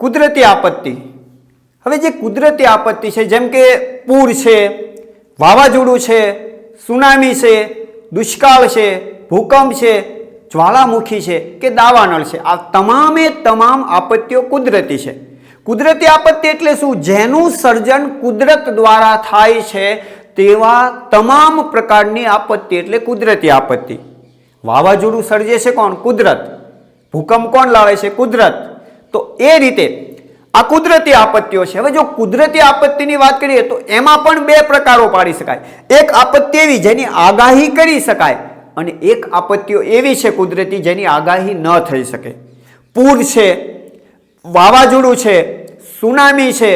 કુદરતી આપત્તિ. હવે જે કુદરતી આપત્તિ છે, જેમ કે પૂર છે, વાવાઝોડું છે, સુનામી છે, દુષ્કાળ છે, ભૂકંપ છે, જ્વાળામુખી છે, કે દાવાનળ છે, આ તમામે તમામ આપત્તિઓ કુદરતી છે. કુદરતી આપત્તિ એટલે શું? જેનું સર્જન કુદરત દ્વારા થાય છે તેવા તમામ પ્રકારની આપત્તિ એટલે કુદરતી આપત્તિ. વાવાઝોડું સર્જે છે કોણ? કુદરત. ભૂકંપ કોણ લાવે છે? કુદરત. તો એ રીતે આ કુદરતી આપત્તિઓ છે. હવે જો કુદરતી આપત્તિની વાત કરીએ તો એમાં પણ બે પ્રકારો પાડી શકાય. એક આપત્તિ એવી જેની આગાહી કરી શકાય અને એક આપત્તિઓ એવી છે કુદરતી જેની આગાહી ન થઈ શકે. પૂર છે, વાવાઝોડું છે, સુનામી છે,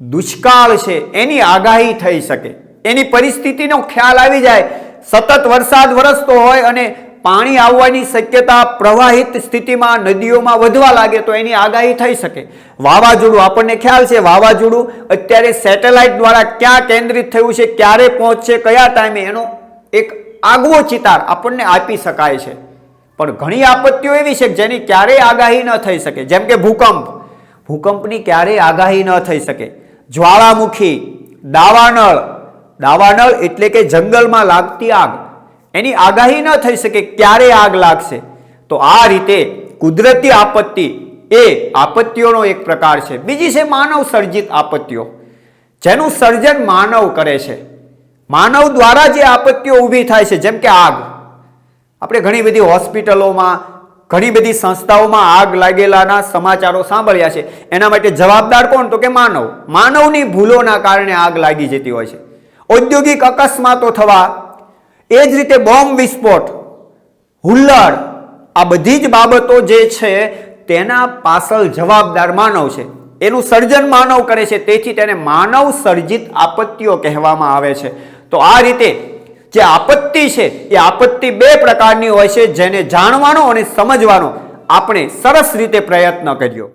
દુષ્કાળ છે, એની આગાહી થઈ શકે. એની પરિસ્થિતિનો ખ્યાલ આવી જાય. સતત વરસાદ વરસતો હોય અને પાણી આવવાની શક્યતા પ્રવાહિત સ્થિતિમાં નદીઓમાં વધવા લાગે તો એની આગાહી થઈ શકે. વાવાઝોડું આપણને ખ્યાલ છે, વાવાઝોડું અત્યારે સેટેલાઇટ દ્વારા ક્યાં કેન્દ્રિત થયું છે, ક્યારે પહોંચશે, કયા ટાઈમે, એનો એક આગવો ચિતાર આપણને આપી શકાય છે. પણ ઘણી આપત્તિઓ એવી છે જેની ક્યારેય આગાહી ન થઈ શકે. જેમ કે ભૂકંપ. ભૂકંપની ક્યારેય આગાહી ન થઈ શકે. જ્વાળામુખી, દાવાનળ. દાવાનળ એટલે કે જંગલમાં લાગતી આગ. એની આગાહી ન થઈ શકે ક્યારે આગ લાગશે, તો આ રીતે કુદરતી આપત્તિ એ આપત્તિઓનો એક પ્રકાર છે. બીજી છે માનવ સર્જિત આપત્તિઓ, જેનું સર્જન માનવ કરે છે. માનવ દ્વારા જે આપત્તિઓ ઊભી થાય છે, જેમ કે આગ. આપણે ઘણી બધી હોસ્પિટલોમાં, ઘણી બધી સંસ્થાઓમાં આગ લાગેલાના સમાચારો સાંભળ્યા છે. એના માટે જવાબદાર કોણ? તો કે માનવ. માનવની ભૂલોના કારણે આગ લાગી જતી હોય છે. ઔદ્યોગિક અકસ્માતો થવા એ જ રીતે બોમ્બ વિસ્ફોટ, હુલ્લડ, આ બધી જ બાબતો જે છે તેના પાછળ જવાબદાર માનવ છે. એનું સર્જન માનવ કરે છે, તેથી તેને માનવ સર્જિત આપત્તિઓ કહેવામાં આવે છે. તો આ રીતે જે આપત્તિ છે, એ આપત્તિ બે પ્રકારની હોય છે, જેને જાણવાનો અને સમજવાનો આપણે સરસ રીતે પ્રયત્ન કર્યો.